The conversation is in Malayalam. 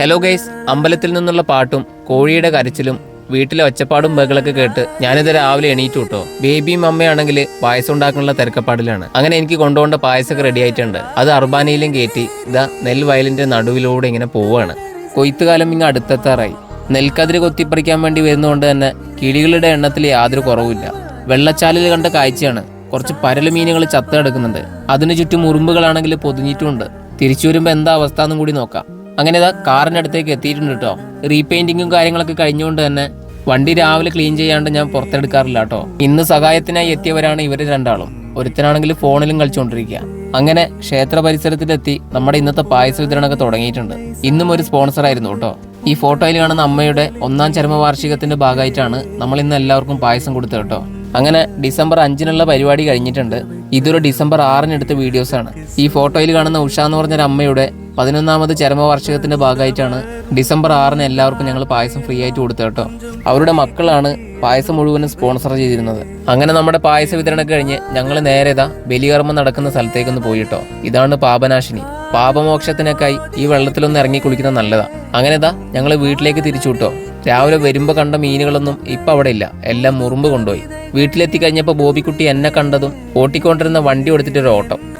ഹലോ ഗൈസ് അമ്പലത്തിൽ നിന്നുള്ള പാട്ടും കോഴിയുടെ കരച്ചിലും വീട്ടിലെ ഒച്ചപ്പാടും ബഹളൊക്കെ കേട്ട് ഞാനിത് രാവിലെ എണീറ്റു കേട്ടോ ബേബിയും അമ്മയാണെങ്കിൽ പായസം ഉണ്ടാക്കാനുള്ള തിരക്കപ്പാടിലാണ്. അങ്ങനെ എനിക്ക് കൊണ്ടുപോകേണ്ട പായസമൊക്കെ റെഡി ആയിട്ടുണ്ട്. അത് അർബാനയിലും കയറ്റി ഇതാ നെൽവയലിന്റെ നടുവിലൂടെ ഇങ്ങനെ പോവാണ്. കൊയ്ത്തുകാലം ഇങ്ങ് അടുത്തെത്താറായി. നെൽക്കതിര് കൊത്തിപ്പറിക്കാൻ വേണ്ടി വരുന്നതുകൊണ്ട് തന്നെ കിളികളുടെ എണ്ണത്തിൽ യാതൊരു കുറവുമില്ല. വെള്ളച്ചാലിൽ കണ്ട കാഴ്ചയാണ്. കുറച്ച് പരൽ മീനുകൾ ചത്ത് അതിനു ചുറ്റും ഉറുമ്പുകളാണെങ്കിൽ പൊതിഞ്ഞിട്ടുമുണ്ട്. തിരിച്ചു വരുമ്പോൾ എന്താ അവസ്ഥ എന്നും കൂടി നോക്കാം. അങ്ങനെ ഇതാ കാറിന്റെ അടുത്തേക്ക് എത്തിയിട്ടുണ്ട് കേട്ടോ. റീപെയിന്റിങ്ങും കാര്യങ്ങളൊക്കെ കഴിഞ്ഞുകൊണ്ട് തന്നെ വണ്ടി രാവിലെ ക്ലീൻ ചെയ്യാണ്ട് ഞാൻ പുറത്തെടുക്കാറില്ല കേട്ടോ. ഇന്ന് സഹായത്തിനായി എത്തിയവരാണ് ഇവർ രണ്ടാളും. ഒരുത്തനാണെങ്കിൽ ഫോണിലും കളിച്ചുകൊണ്ടിരിക്കുക. അങ്ങനെ ക്ഷേത്ര പരിസരത്തിലെത്തി നമ്മുടെ ഇന്നത്തെ പായസ വിതരണമൊക്കെ തുടങ്ങിയിട്ടുണ്ട്. ഇന്നും ഒരു സ്പോൺസർ ആയിരുന്നു കേട്ടോ. ഈ ഫോട്ടോയിൽ കാണുന്ന അമ്മയുടെ ഒന്നാം ചരമവാർഷികത്തിന്റെ ഭാഗമായിട്ടാണ് നമ്മൾ ഇന്ന് എല്ലാവർക്കും പായസം കൊടുത്തത് കേട്ടോ. അങ്ങനെ ഡിസംബർ അഞ്ചിനുള്ള പരിപാടി കഴിഞ്ഞിട്ടുണ്ട്. ഇതൊരു ഡിസംബർ ആറിന് എടുത്ത വീഡിയോസ് ആണ്. ഈ ഫോട്ടോയിൽ കാണുന്ന ഉഷ എന്ന് പറഞ്ഞൊരു അമ്മയുടെ പതിനൊന്നാമത് ചരമവാർഷികത്തിന്റെ ഭാഗമായിട്ടാണ് ഡിസംബർ ആറിന് എല്ലാവർക്കും ഞങ്ങൾ പായസം ഫ്രീ ആയിട്ട് കൊടുത്തത് കേട്ടോ. അവരുടെ മക്കളാണ് പായസം മുഴുവനും സ്പോൺസർ ചെയ്തിരുന്നത്. അങ്ങനെ നമ്മുടെ പായസ വിതരണം കഴിഞ്ഞ് ഞങ്ങൾ നേരെ ഇതാ ബലികർമ്മം നടക്കുന്ന സ്ഥലത്തേക്കൊന്ന് പോയിട്ടോ ഇതാണ് പാപനാശിനി. പാപമോക്ഷത്തിനൊക്കെയായി ഈ വെള്ളത്തിലൊന്ന് ഇറങ്ങി കുളിക്കുന്നത് നല്ലതാ. അങ്ങനെ ഇതാ ഞങ്ങൾ വീട്ടിലേക്ക് തിരിച്ചു വിട്ടോ. രാവിലെ വരുമ്പോ കണ്ട മീനുകളൊന്നും ഇപ്പൊ അവിടെ ഇല്ല. എല്ലാം മുറുമ്പ് കൊണ്ടുപോയി. വീട്ടിലെത്തി കഴിഞ്ഞപ്പോൾ ബോബിക്കുട്ടി എന്നെ കണ്ടതും ഓട്ടിക്കൊണ്ടിരുന്ന വണ്ടി കൊടുത്തിട്ടൊരു ഓട്ടം.